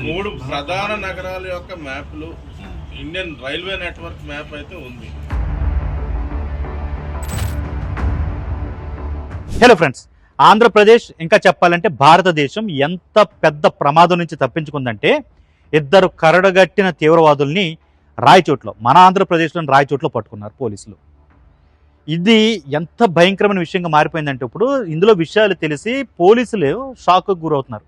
మూడు ప్రధాన నగరాల యొక్క మ్యాప్లు ఇండియన్ రైల్వే నెట్వర్క్ మ్యాప్ అయితే ఉంది. హలో ఫ్రెండ్స్ ఆంధ్రప్రదేశ్ ఇంకా చెప్పాలంటే భారతదేశం ఎంత పెద్ద ప్రమాదం నుంచి తప్పించుకుందంటే ఇద్దరు కరడగట్టిన తీవ్రవాదుల్ని రాయచోట్లో మన ఆంధ్రప్రదేశ్లోని రాయచోట్లో పట్టుకున్నారు పోలీసులు. ఇది ఎంత భయంకరమైన విషయంగా మారిపోయిందంటే ఇప్పుడు ఇందులో విషయాలు తెలిసి పోలీసులు షాక్కు గురవుతున్నారు.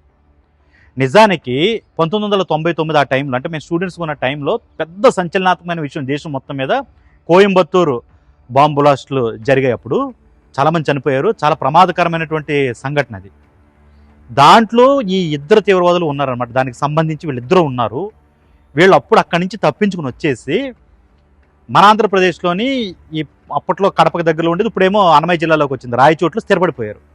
నిజానికి పంతొమ్మిది వందల తొంభై తొమ్మిది ఆ టైంలో అంటే మేము స్టూడెంట్స్ ఉన్న టైంలో పెద్ద సంచలనాత్మకమైన విషయం దేశం మొత్తం మీద కోయంబత్తూరు బాంబు బ్లాస్ట్లు జరిగాయప్పుడు చాలామంది చనిపోయారు. చాలా ప్రమాదకరమైనటువంటి సంఘటన అది. దాంట్లో ఈ ఇద్దరు తీవ్రవాదులు ఉన్నారనమాట దానికి సంబంధించి వీళ్ళిద్దరూ ఉన్నారు. వీళ్ళు అప్పుడు అక్కడి నుంచి తప్పించుకుని వచ్చేసి మన ఆంధ్రప్రదేశ్లోని ఈ అప్పట్లో కడపకు దగ్గరలో ఉండేది. ఇప్పుడేమో అనమయ జిల్లాలోకి వచ్చింది. రాయచోట్లు స్థిరపడిపోయారు.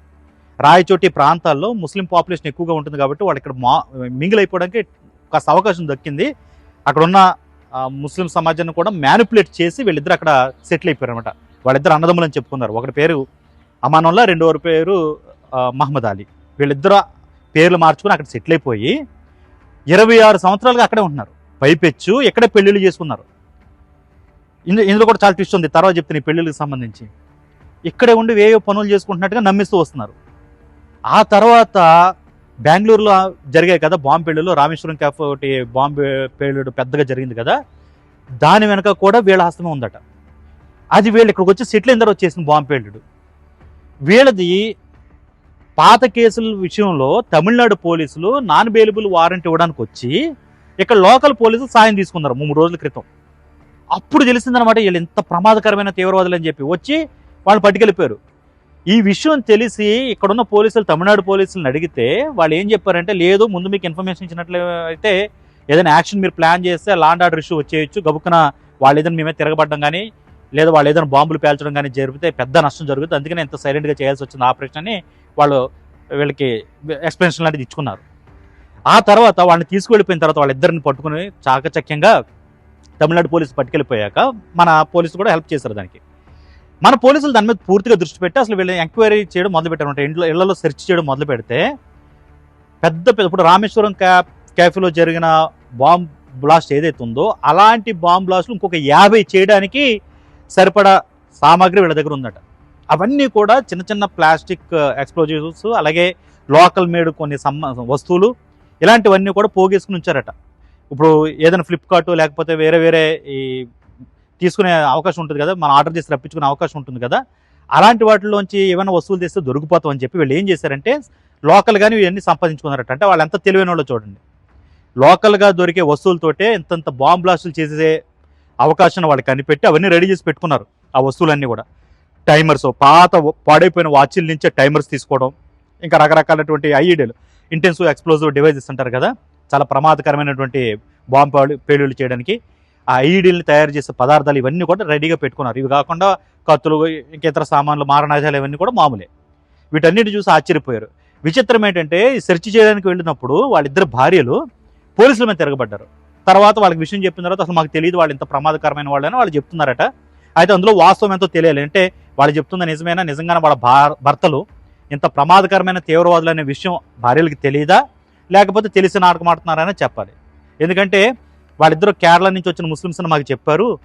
రాయచోటి ప్రాంతాల్లో ముస్లిం పాపులేషన్ ఎక్కువగా ఉంటుంది కాబట్టి వాళ్ళు ఇక్కడ మా మింగిల్ అయిపోవడానికి కాస్త అవకాశం దక్కింది. అక్కడ ఉన్న ముస్లిం సమాజాన్ని కూడా మ్యానిపులేట్ చేసి వీళ్ళిద్దరు అక్కడ సెటిల్ అయిపోయారు అనమాట వాళ్ళిద్దరు అన్నదమ్ములు అని చెప్పుకున్నారు. ఒకటి పేరు అమానుల్లా రెండో పేరు మహమ్మద్ అలీ. వీళ్ళిద్దరు పేర్లు మార్చుకుని అక్కడ సెటిల్ అయిపోయి ఇరవై ఆరు సంవత్సరాలుగా అక్కడే ఉంటున్నారు. పైపెచ్చు ఎక్కడే పెళ్ళిళ్ళు చేసుకున్నారు. ఇందులో ఇందులో కూడా చాలా ట్విస్ట్ ఉంది. తర్వాత చెప్తాను ఈ పెళ్ళిళ్ళకి సంబంధించి. ఇక్కడే ఉండి వేయో పనులు చేసుకుంటున్నట్టుగా నమ్మిస్తూ వస్తున్నారు. ఆ తర్వాత బెంగళూరులో జరిగాయి కదా బాంబు పెళ్ళిళ్ళు రామేశ్వరం క్యాఫ్ ఒకటి బాంబు పేలుడు పెద్దగా జరిగింది కదా. దాని వెనక కూడా వీళ్ళ హస్తమే ఉందట. అది వీళ్ళు ఇక్కడికి వచ్చి సెటిల్ అయిన తర్వాత వచ్చేసింది బాంబు పేలుడు వీళ్ళది పాత కేసుల విషయంలో తమిళనాడు పోలీసులు నాన్ బెయిలబుల్ వారెంట్ ఇవ్వడానికి వచ్చి ఇక్కడ లోకల్ పోలీసులు సాయం తీసుకున్నారు మూడు రోజుల క్రితం. అప్పుడు తెలిసిందనమాట వీళ్ళు ఎంత ప్రమాదకరమైన తీవ్రవాదులు అని చెప్పి వచ్చి వాళ్ళు పట్టుకెళ్ళిపోయారు. ఈ విషయం తెలిసి ఇక్కడున్న పోలీసులు తమిళనాడు పోలీసులను అడిగితే వాళ్ళు ఏం చెప్పారంటే లేదు ముందు మీకు ఇన్ఫర్మేషన్ ఇచ్చినట్లయితే ఏదైనా యాక్షన్ మీరు ప్లాన్ చేస్తే లాండ్ ఆర్డర్ ఇష్యూ వచ్చేయచ్చు. గబుక్కున వాళ్ళు ఏదైనా మేమే తిరగబడడం కానీ లేదా వాళ్ళు ఏదైనా బాంబులు పేల్చడం కానీ జరిగితే పెద్ద నష్టం జరుగుతుంది. అందుకనే ఎంత సైలెంట్గా చేయాల్సి వచ్చింది ఆపరేషన్ అని వాళ్ళు వీళ్ళకి ఎక్స్ప్లెనేషన్ లాంటిది ఇచ్చుకున్నారు. ఆ తర్వాత వాళ్ళని తీసుకువెళ్ళిపోయిన తర్వాత వాళ్ళిద్దరిని పట్టుకుని చాకచక్యంగా తమిళనాడు పోలీసు పట్టుకెళ్ళిపోయాక మన పోలీసులు కూడా హెల్ప్ చేశారు దానికి. మన పోలీసులు దాని మీద పూర్తిగా దృష్టి పెట్టి అసలు వీళ్ళని ఎంక్వైరీ చేయడం మొదలు పెట్టారు ఇంట్లో ఇళ్ళలో సెర్చ్ చేయడం మొదలు పెడితే పెద్ద పెద్ద ఇప్పుడు రామేశ్వరం క్యా క్యాఫేలో జరిగిన బాంబ్ బ్లాస్ట్ ఏదైతే ఉందో అలాంటి బాంబ్ బ్లాస్ట్లు ఇంకొక యాభై చేయడానికి సరిపడా సామాగ్రి వీళ్ళ దగ్గర ఉందట. అవన్నీ కూడా చిన్న చిన్న ప్లాస్టిక్ uh, ఎక్స్ప్లోజివ్స్ అలాగే లోకల్ మేడ్ కొన్ని సమ్మ వస్తువులు ఇలాంటివన్నీ కూడా పోగేసుకుని ఉంచారట. ఇప్పుడు ఏదైనా ఫ్లిప్కార్ట్ లేకపోతే వేరే వేరే ఈ తీసుకునే అవకాశం ఉంటుంది కదా మనం ఆర్డర్ చేసి రప్పించుకునే అవకాశం ఉంటుంది కదా అలాంటి వాటిలోంచి ఏమైనా వస్తువులు తెస్తే దొరికిపోతాం అని చెప్పి వీళ్ళు ఏం చేశారంటే లోకల్గానే ఇవన్నీ సంపాదించుకున్నారట. అంటే వాళ్ళు ఎంత తెలివైన వాళ్ళు చూడండి. లోకల్గా దొరికే వస్తువులతోటే ఇంతంత బాంబ్ బ్లాస్టులు చేసే అవకాశం వాళ్ళు కనిపెట్టి అవన్నీ రెడీ చేసి పెట్టుకున్నారు ఆ వస్తువులన్నీ కూడా. టైమర్స్ పాత పాడైపోయిన వాచ్ల నుంచే టైమర్స్ తీసుకోవడం ఇంకా రకరకాలటువంటి ఐఈడీలు ఇంటెన్సివ్ ఎక్స్ప్లోజివ్ డివైజెస్ అంటారు కదా చాలా ప్రమాదకరమైనటువంటి బాంబు పేలు- చేయడానికి ఆ ఐఈడీలను తయారు చేసే పదార్థాలు ఇవన్నీ కూడా రెడీగా పెట్టుకున్నారు. ఇవి కాకుండా కత్తులు ఇంకా ఇతర సామాన్లు మారణాజాలు ఇవన్నీ కూడా మామూలే. వీటన్నిటి చూసి ఆశ్చర్యపోయారు. విచిత్రం ఏంటంటే సెర్చ్ చేయడానికి వెళ్ళినప్పుడు వాళ్ళిద్దరు భార్యలు పోలీసుల మీద తిరగబడ్డారు. తర్వాత వాళ్ళకి విషయం చెప్పిన తర్వాత అసలు మాకు తెలియదు వాళ్ళు ఇంత ప్రమాదకరమైన వాళ్ళని వాళ్ళు చెప్తున్నారట. అయితే అందులో వాస్తవం ఎంతో తెలియాలి. అంటే వాళ్ళు చెప్తున్న నిజమేనా? నిజంగానే వాళ్ళ భర్తలు ఇంత ప్రమాదకరమైన తీవ్రవాదులు అనే విషయం భార్యలకు తెలియదా లేకపోతే తెలిసి నాటకం చెప్పాలి. ఎందుకంటే వాళ్ళిద్దరు కేరళ నుంచి వచ్చిన ముస్లిమ్స్ అని మాకు చెప్పారు.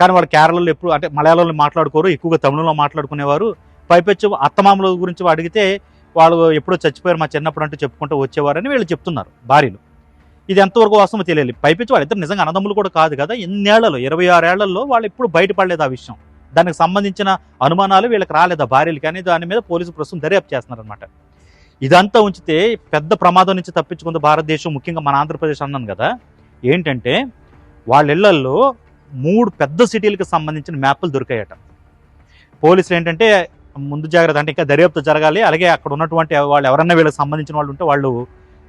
కానీ వాళ్ళు కేరళలో ఎప్పుడు అంటే మలయాళంలో మాట్లాడుకోరు ఎక్కువగా తమిళంలో మాట్లాడుకునేవారు. పైపెచ్చు అత్తమామల గురించి అడిగితే వాళ్ళు ఎప్పుడో చచ్చిపోయారు మా చిన్నప్పుడు అంటూ చెప్పుకుంటూ వచ్చేవారని వీళ్ళు చెప్తున్నారు భార్యలు. ఇది ఎంతవరకు వాస్తవం తెలియాలి. పైపెచ్చు వాళ్ళిద్దరు నిజంగా అన్నదమ్ములు కూడా కాదు కదా. ఎన్నేళ్ళలో ఇరవై ఆరు వాళ్ళు ఎప్పుడు బయటపడలేదు ఆ విషయం. దానికి సంబంధించిన అనుమానాలు వీళ్ళకి రాలేదు. ఆ భార్యలు కానీ దాని మీద పోలీసు ప్రస్తుతం దర్యాప్తు చేస్తున్నారు అనమాట ఇదంతా ఉంచితే పెద్ద ప్రమాదం నుంచి తప్పించుకుంది భారతదేశం ముఖ్యంగా మన ఆంధ్రప్రదేశ్ అన్నాను కదా. ఏంటంటే వాళ్ళ ఇళ్ళల్లో మూడు పెద్ద సిటీలకు సంబంధించిన మ్యాప్లు దొరికాయట. పోలీసులు ఏంటంటే ముందు జాగ్రత్త అంటే ఇంకా దర్యాప్తు జరగాలి అలాగే అక్కడ ఉన్నటువంటి వాళ్ళు ఎవరన్నా వీళ్ళకి సంబంధించిన వాళ్ళు ఉంటే వాళ్ళు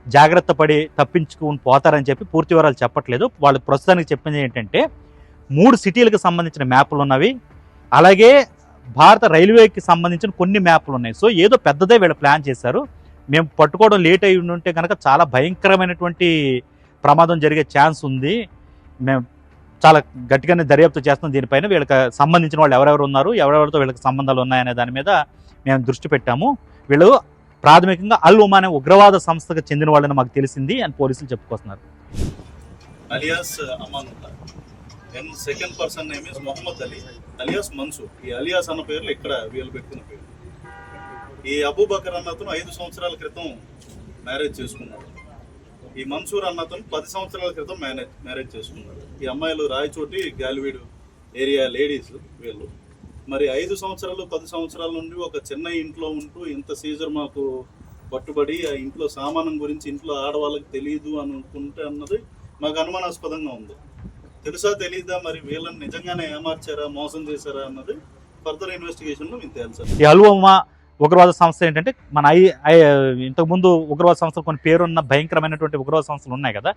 జాగ్రత్త పడి తప్పించుకుని పోతారని చెప్పి పూర్తి వివరాలు చెప్పట్లేదు. వాళ్ళు ప్రస్తుతానికి చెప్పింది ఏంటంటే మూడు సిటీలకు సంబంధించిన మ్యాప్లు ఉన్నవి అలాగే భారత రైల్వేకి సంబంధించిన కొన్ని మ్యాప్లు ఉన్నాయి. సో ఏదో పెద్దదే వీళ్ళు ప్లాన్ చేశారు. మేము పట్టుకోవడం లేట్ అయి ఉంటే కనుక చాలా భయంకరమైనటువంటి ప్రమాదం జరిగే ఛాన్స్ ఉంది. మేము చాలా గట్టిగానే దర్యాప్తు చేస్తున్నాం దీనిపైన. వీళ్ళకి సంబంధించిన వాళ్ళు ఎవరెవరు ఉన్నారు ఎవరెవరితో వీళ్ళకి సంబంధాలు ఉన్నాయనే దాని మీద మేము దృష్టి పెట్టాము. వీళ్ళు ప్రాథమికంగా అల్ ఉమానే ఉగ్రవాద సంస్థకు చెందిన వాళ్ళని మాకు తెలిసింది అని పోలీసులు చెప్పుకొస్తున్నారు. Alias and second person name is Mohammed Ali alias Mansoor. ఈ అలియాస్ అన్న పేర్లు ఇక్కడ వీళ్ళు పెట్టుకున్న పేరు. ఈ అబూబకర్ అన్నతను ఐదు సంవత్సరాల క్రితం మ్యారేజ్ చేసుకున్నాడు. ఈ మన్సూర్ అన్నతో పది సంవత్సరాల క్రితం మ్యారేజ్ మ్యారేజ్ చేసుకున్నారు. ఈ అమ్మాయిలు రాయచోటి గాలివీడు ఏరియా లేడీస్ వీళ్ళు. మరి ఐదు సంవత్సరాలు పది సంవత్సరాల నుండి ఒక చిన్న ఇంట్లో ఉంటూ ఇంత సీజర్ మాకు పట్టుబడి ఆ ఇంట్లో సామానం గురించి ఇంట్లో ఆడవాళ్ళకి తెలియదు అని అనుకుంటే అన్నది మాకు అనుమానాస్పదంగా ఉంది. తెలుసా తెలీదా? మరి వీళ్ళని నిజంగానే ఏమార్చారా మోసం చేశారా అన్నది ఫర్దర్ ఇన్వెస్టిగేషన్లో మీకు తెలుసా. ఉగ్రవాద సంస్థ ఏంటంటే మన ఐ ఐ ఇంతకుముందు ఉగ్రవాద సంస్థలు కొన్ని పేరున్న భయంకరమైనటువంటి ఉగ్రవాద సంస్థలు ఉన్నాయి కదా.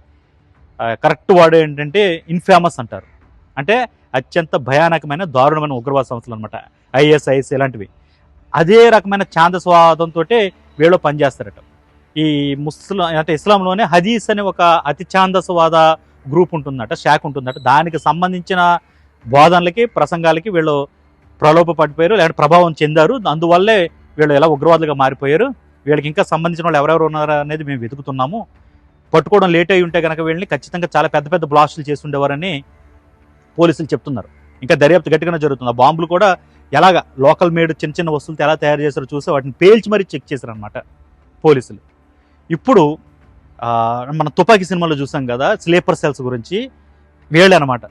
కరెక్ట్ వాడు ఏంటంటే ఇన్ఫేమస్ అంటారు. అంటే అత్యంత భయానకమైన దారుణమైన ఉగ్రవాద సంస్థలు అనమాట ఐఎస్ఐఎస్ ఇలాంటివి. అదే రకమైన ఛాందస్వాదంతో వీళ్ళు పనిచేస్తారట. ఈ ముస్లిం అంటే ఇస్లాంలోనే హదీస్ అనే ఒక అతి ఛాందస్వాద గ్రూప్ ఉంటుందట షాక్ ఉంటుందట. దానికి సంబంధించిన బోధనలకి ప్రసంగాలకి వీళ్ళు ప్రలోభ పడిపోయారు లేదంటే ప్రభావం చెందారు. అందువల్లే వీళ్ళు ఎలా ఉగ్రవాదులుగా మారిపోయారు వీళ్ళకి ఇంకా సంబంధించిన వాళ్ళు ఎవరెవరు ఉన్నారు అనేది మేము వెతుకుతున్నాము. పట్టుకోవడం లేట్ అయి ఉంటే కనుక వీళ్ళని ఖచ్చితంగా చాలా పెద్ద పెద్ద బ్లాస్టులు చేస్తుండేవారని పోలీసులు చెప్తున్నారు. ఇంకా దర్యాప్తు గట్టిగానే జరుగుతుంది. ఆ బాంబులు కూడా ఎలాగ లోకల్ మేడ్ చిన్న చిన్న వస్తువులతో ఎలా తయారు చేస్తారో చూసి వాటిని పేల్చి మరీ చెక్ చేశారనమాట పోలీసులు. ఇప్పుడు మన తుపాకీ సినిమాలో చూసాం కదా స్లీపర్ సెల్స్ గురించి. వీళ్ళు అనమాట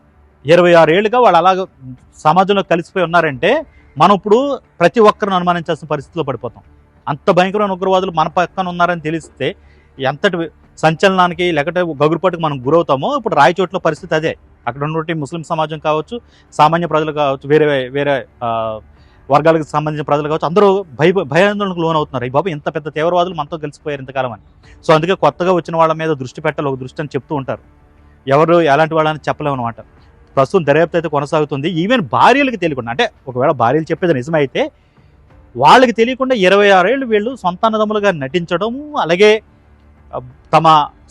ఇరవై ఆరు ఏళ్ళుగా వాళ్ళు అలాగ సమాజంలో కలిసిపోయి ఉన్నారంటే మనం ఇప్పుడు ప్రతి ఒక్కరిని అనుమానించాల్సిన పరిస్థితిలో పడిపోతాం. అంత భయంకరమైన ఉగ్రవాదులు మన పక్కన ఉన్నారని తెలిస్తే ఎంతటి సంచలనానికి లేకపోతే గగురుపాటుకు మనం గురవుతామో ఇప్పుడు రాయచోట్ల పరిస్థితి అదే. అక్కడ ఉన్నటువంటి ముస్లిం సమాజం కావచ్చు సామాన్య ప్రజలు కావచ్చు వేరే వేరే వర్గాలకు సంబంధించిన ప్రజలు కావచ్చు అందరూ భయ భయాందోళనకు లోనవుతున్నారు. ఈ బాబు ఇంత పెద్ద తీవ్రవాదులు మనతో కలిసిపోయారు ఇంతకాలం అని. సో అందుకే కొత్తగా వచ్చిన వాళ్ళ మీద దృష్టి పెట్టాలి ఒక దృష్టి అని చెప్తూ ఉంటారు. ఎవరు ఎలాంటి వాళ్ళని చెప్పలేము అనమాట ప్రస్తుతం దర్యాప్తు అయితే కొనసాగుతుంది. ఈవెన్ భార్యలకు తెలియకుండా అంటే ఒకవేళ భార్యలు చెప్పేది నిజమైతే వాళ్ళకి తెలియకుండా ఇరవై ఆరేళ్ళు వీళ్ళు సొంతాన్నదమ్ములుగా నటించడము అలాగే తమ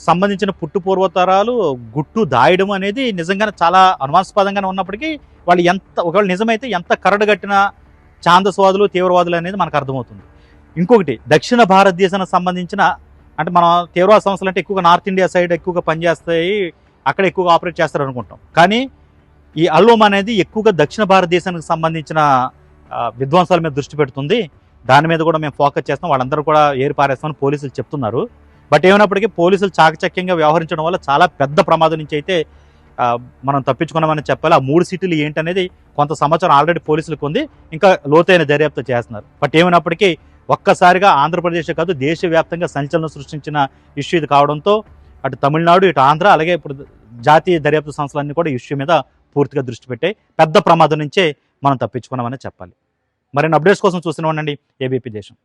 సంబంధించిన పుట్టు పూర్వతరాలు గుట్టు దాయడం అనేది నిజంగానే చాలా అనుమానాస్పదంగానే ఉన్నప్పటికీ వాళ్ళు ఎంత ఒకవేళ నిజమైతే ఎంత కరడుగట్టిన ఛాందస్వాదులు తీవ్రవాదులు అనేది మనకు అర్థమవుతుంది. ఇంకొకటి దక్షిణ భారతదేశానికి సంబంధించిన అంటే మన తీవ్రవాద సంస్థలు అంటే ఎక్కువగా నార్త్ ఇండియా సైడ్ ఎక్కువగా పనిచేస్తాయి అక్కడ ఎక్కువగా ఆపరేట్ చేస్తారు అనుకుంటాం కానీ ఈ అల్లోమ్ అనేది ఎక్కువగా దక్షిణ భారతదేశానికి సంబంధించిన విద్వాంసాల విధ్వంసాల మీద దృష్టి పెడుతుంది. దాని మీద కూడా మేము ఫోకస్ చేస్తాం వాళ్ళందరూ కూడా ఏర్పారేస్తామని పోలీసులు చెప్తున్నారు. బట్ ఏమైనప్పటికీ పోలీసులు చాకచక్యంగా వ్యవహరించడం వల్ల చాలా పెద్ద ప్రమాదం నుంచి అయితే మనం తప్పించుకున్నామని చెప్పాలి. ఆ మూడు సీట్లు ఏంటనేది కొంత సమాచారం ఆల్రెడీ పోలీసులకు ఉంది. ఇంకా లోతైన దర్యాప్తు చేస్తున్నారు. బట్ ఏమైనప్పటికీ ఒక్కసారిగా ఆంధ్రప్రదేశ్ కాదు దేశవ్యాప్తంగా సంచలనం సృష్టించిన ఇష్యూ ఇది కావడంతో అటు తమిళనాడు ఇటు ఆంధ్ర అలాగే ఇప్పుడు జాతీయ దర్యాప్తు సంస్థలన్నీ కూడా ఇష్యూ మీద పూర్తిగా దృష్టి పెట్టాయి పెద్ద ప్రమాదం నుంచే మనం తప్పించుకున్నామని చెప్పాలి. మరిన్ని అప్డేట్స్ కోసం చూస్తూనే ఉండండి ఏబీపీ దేశం.